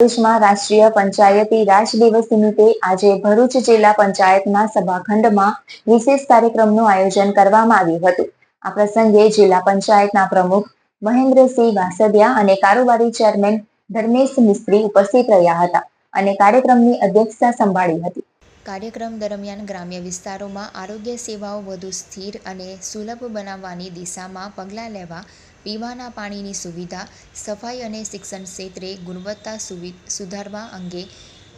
ભરૂચમાં રાષ્ટ્રીય પંચાયતી રાજ દિવસ નિમિત્તે આજે ભરૂચ જિલ્લા પંચાયતના સભાખંડમાં વિશેષ કાર્યક્રમનું આયોજન કરવામાં આવ્યું હતું. આ પ્રસંગે જિલ્લા પંચાયતના પ્રમુખ મહેન્દ્રસિંહ વાસદિયા અને કારોબારી ચેરમેન ધર્મેશ મિસ્ત્રી ઉપસ્થિત રહ્યા હતા અને કાર્યક્રમની અધ્યક્ષતા સંભાળી હતી. કાર્યક્રમ દરમિયાન ગ્રામ્ય વિસ્તારોમાં આરોગ્ય સેવાઓ વધુ સ્થિર અને સુલભ બનાવવાની દિશામાં પગલાં લેવા, પીવાના પાણીની સુવિધા, સફાઈ અને શિક્ષણ ક્ષેત્રે ગુણવત્તા સુધારવા અંગે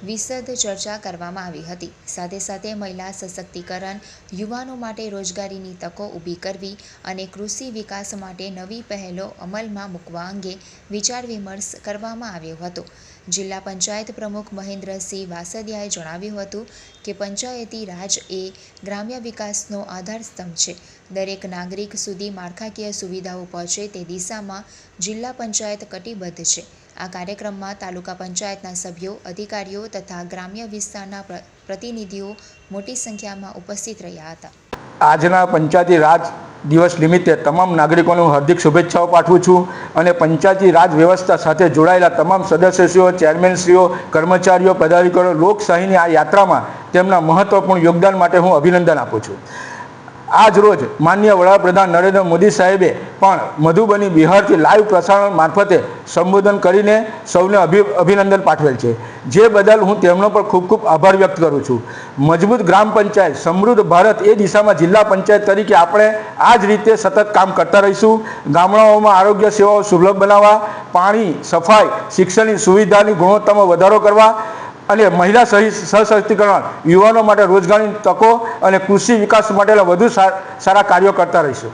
વિશદ ચર્ચા કરવામાં આવી હતી. સાથે સાથે મહિલા સશક્તિકરણ, યુવાનો માટે રોજગારીની તકો ઊભી કરવી અને કૃષિ વિકાસ માટે નવી પહેલો અમલમાં મૂકવા અંગે વિચાર વિમર્શ કરવામાં આવ્યો હતો. જિલ્લા પંચાયત પ્રમુખ મહેન્દ્રસિંહ વાસદિયાએ જણાવ્યું હતું કે પંચાયતી રાજ એ ગ્રામ્ય વિકાસનો આધારસ્તંભ છે. દરેક નાગરિક સુધી માળખાકીય સુવિધાઓ પહોંચે તે દિશામાં જિલ્લા પંચાયત કટિબદ્ધ છે. આ કાર્યક્રમમાં તાલુકા પંચાયતના સભ્યો, અધિકારીઓ તથા ગ્રામ્ય વિસ્તારના પ્ર- પ્રતિનિધિઓ મોટી સંખ્યામાં ઉપસ્થિત રહ્યા હતા. આજના પંચાયતી રાજ દિવસ નિમિત્તે તમામ નાગરિકોને હું હાર્દિક શુભેચ્છાઓ પાઠવું છું અને પંચાયતી રાજ વ્યવસ્થા સાથે જોડાયેલા તમામ સદસ્યશ્રીઓ, ચેરમેનશ્રીઓ, કર્મચારીઓ, પદાધિકારીઓ, લોકશાહીની આ યાત્રામાં તેમના મહત્વપૂર્ણ યોગદાન માટે હું અભિનંદન આપું છું. આજ રોજ માન્ય વડાપ્રધાન નરેન્દ્ર મોદી સાહેબે પણ મધુબની બિહારથી લાઈવ પ્રસારણ મારફતે સંબોધન કરીને સૌને અભિ, અભિનંદન પાઠવેલ છે. જે બદલ હું તેમનો પણ ખૂબ ખૂબ આભાર વ્યક્ત કરું છું. મજબૂત ગ્રામ પંચાયત, સમૃદ્ધ ભારત એ દિશામાં જિલ્લા પંચાયત તરીકે આપણે આ જ રીતે સતત કામ કરતા રહીશું. ગામડાઓમાં આરોગ્ય સેવાઓ સુલભ બનાવવા, પાણી, સફાઈ, શિક્ષણની સુવિધાની ગુણવત્તામાં વધારો કરવા અને મહિલા સશક્તિકરણ યુવાનો માટે રોજગારની તકો અને કૃષિ વિકાસ માટેના વધુ સારા કાર્યો કરતા રહીશું.